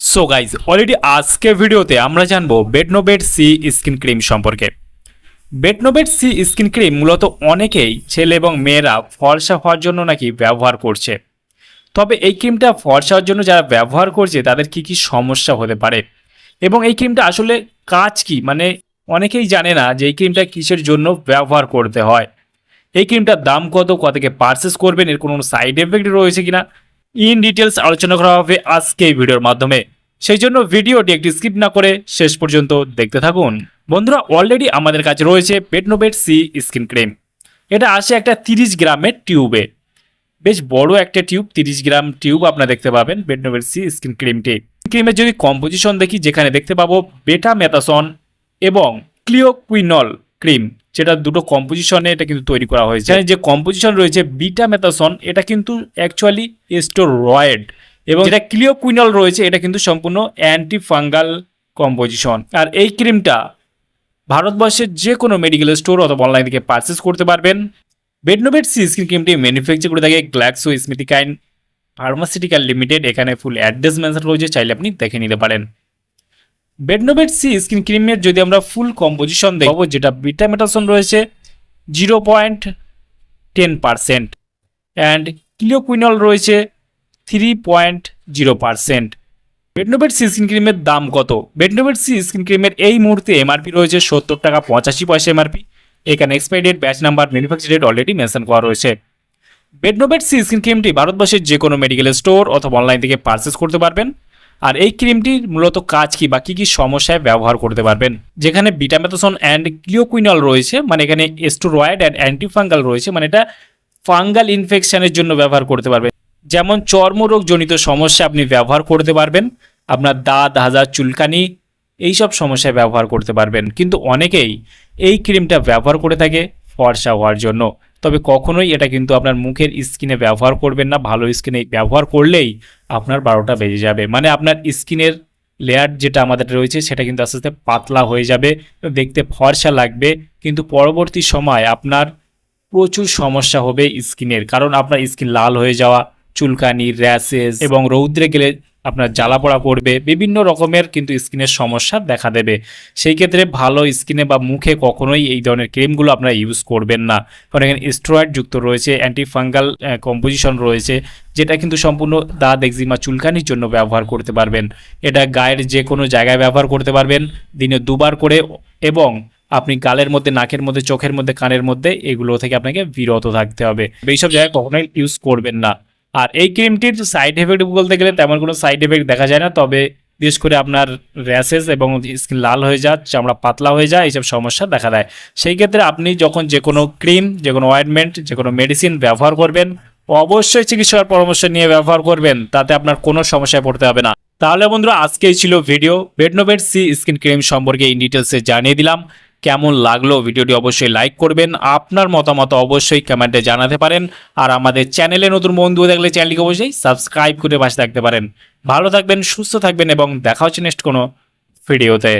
So guys already আজকের ভিডিওতে আমরা জানব বেটনোবেট সি স্কিন ক্রিম সম্পর্কে। বেটনোবেট সি স্কিন ক্রিম মূলত অনেকেই ছেলে এবং মেয়েরা ফর্সা হওয়ার জন্য নাকি ব্যবহার করছে। তবে এই ক্রিমটা ফর্সা হওয়ার জন্য যারা ব্যবহার করছে, তাদের কি কি সমস্যা হতে পারে? এবং এই ক্রিমটা আসলে কাজ কি? মানে অনেকেই জানে না যে এই ক্রিমটা কিসের জন্য ব্যবহার করতে হয়। এই ক্রিমটার দাম কত কত থেকে পারচেস করবেন, এর কোনো সাইড এফেক্ট রয়েছে কিনা? ইন ডিটেলস আলোচনা করা হবে আজকে এই ভিডিওর মাধ্যমে। সেই জন্য ভিডিওটি একটি স্কিপ না করে শেষ পর্যন্ত দেখতে থাকুন। বন্ধুরা অলরেডি আমাদের কাছে রয়েছে পেটনোবেট সি স্কিন ক্রিম এটা আসে একটা তিরিশ গ্রামের টিউবে। বেশ বড় একটা টিউব, তিরিশ গ্রাম টিউব আপনারা দেখতে পাবেন পেটনোবেট সি স্কিন ক্রিমটি ক্রিমের যদি কম্পোজিশন দেখি, যেখানে দেখতে পাবো বেটা মেথাসন এবং ক্লিওকুইনল ক্রিম যেটা দুটো কম্পোজিশনে এটা কিন্তু তৈরি করা হয়েছে। যে কম্পোজিশন রয়েছে বিটা মেথাসন এটা কিন্তু অ্যাকচুয়ালি এস্টোরয়েড এবং যেটা ক্লিওকুইনল রয়েছে, এটা কিন্তু সম্পূর্ণ অ্যান্টি ফাঙ্গাল কম্পোজিশন আর এই ক্রিমটা ভারতবর্ষের যে কোনো মেডিকেল স্টোর অথবা অনলাইন থেকে পারচেস করতে পারবেন। বেডনোভেট সি স্কিন ক্রিমটি ম্যানুফ্যাকচার করে থাকে গ্ল্যাক্সো স্মিথিকাইন ফার্মাসিউটিক্যাল লিমিটেড এখানে ফুল অ্যাড্রেস মেনশন রয়েছে, চাইলে আপনি দেখে নিতে পারেন। বেডনোভেট সি স্কিন ক্রিমের যদি আমরা ফুল কম্পোজিশন দেখব যেটা বিটামেটাসন রয়েছে zero point ten percent and clioquinol রয়েছে three point zero percent Betnovate C skin ক্রিমের দাম কত? বেডনোভেট সি স্কিন ক্রিমের এই মুহূর্তে এমআরপি রয়েছে সত্তর টাকা পঁচাশি পয়সা এমআরপি এখানে expiry date batch number manufacture date already mention করা রয়েছে। বেডনোভেট সি স্কিন ক্রিমটি ভারতবর্ষের যে কোনো মেডিকেল স্টোর অথবা অনলাইন থেকে পারচেস করতে পারবেন। আর এই ক্রিমটির মূলত কাজ কি বা কী কী সমস্যায় ব্যবহার করতে পারবেন। যেখানে বিটামেথোসন অ্যান্ড ক্লিওকুইনল রয়েছে মানে এখানে এস্টোরয়েড অ্যান্ড অ্যান্টিফাঙ্গাল রয়েছে মানে এটা ফাঙ্গাল ইনফেকশনের জন্য ব্যবহার করতে পারবেন। যেমন চর্মরোগ জনিত সমস্যা আপনি ব্যবহার করতে পারবেন, আপনার দাঁত, হাজার, চুলকানি, এইসব সমস্যায় ব্যবহার করতে পারবেন। কিন্তু অনেকেই এই ক্রিমটা ব্যবহার করে থাকে ফর্সা হওয়ার জন্য। তবে কখনোই এটা কিন্তু আপনার মুখের স্কিনে ব্যবহার করবেন না, ভালো স্কিনে ব্যবহার করলেই আপনার বারোটা বেজে যাবে। মানে আপনার স্কিনের লেয়ার যেটা আমাদের রয়েছে, সেটা কিন্তু আস্তে আস্তে পাতলা হয়ে যাবে, দেখতে ফর্সা লাগবে। কিন্তু পরবর্তী সময় আপনার প্রচুর সমস্যা হবে স্কিনের, কারণ আপনার স্কিন লাল হয়ে যাওয়া, চুলকানি র্যাশেস এবং রৌদ্রে গেলে আপনার জ্বালা পোড়া পড়বে, বিভিন্ন রকমের কিন্তু স্কিনের সমস্যা দেখা দেবে। সেই ক্ষেত্রে ভালো স্কিনে বা মুখে কখনোই এই ধরনের ক্রিমগুলো আপনারা ইউজ করবেন না। কারণ এখানে স্টেরয়েড যুক্ত রয়েছে অ্যান্টিফাঙ্গাল কম্পোজিশন রয়েছে, যেটা কিন্তু সম্পূর্ণ দাঁত এক্সিমা চুলকানির জন্য ব্যবহার করতে পারবেন। এটা গায়ের যে কোনো জায়গায় ব্যবহার করতে পারবেন, দিনে দুবার করে এবং আপনি গালের মধ্যে, নাকের মধ্যে, চোখের মধ্যে, কানের মধ্যে এগুলো থেকে আপনাকে বিরত থাকতে হবে। এইসব জায়গায় কখনোই ইউজ করবেন না। আর এই ক্রিমটির সাইড এফেক্ট বলতে গেলে তেমন কোনো সাইড এফেক্ট দেখা যায় না, তবে বিশেষ করে আপনার র্যাশেস এবং স্কিন লাল হয়ে যায় চামড়া পাতলা হয়ে যায় এইসব সমস্যা দেখা দেয়। সেই ক্ষেত্রে আপনি যখন যে কোনো ক্রিম যে কোনো অয়েনমেন্ট যে কোনো মেডিসিন ব্যবহার করবেন, অবশ্যই চিকিৎসকের পরামর্শ নিয়ে ব্যবহার করবেন, তাতে আপনার কোনো সমস্যায় পড়তে হবে না। তাহলে বন্ধুরা, আজকেই ছিল video Betnovate C skin cream সম্পর্কে ইন ডিটেলসে জানিয়ে দিলাম। কেমন লাগল ভিডিওটি অবশ্যই লাইক করবেন। আপনার মতামত অবশ্যই কমেন্টে জানাতে পারেন। আর আমাদের চ্যানেলে নতুন বন্ধু দেখলে চ্যানেলটিকে অবশ্যই সাবস্ক্রাইব করে পাশে থাকতে পারেন। ভালো থাকবেন, সুস্থ থাকবেন এবং দেখা হচ্ছে নেক্সট কোনো ভিডিওতে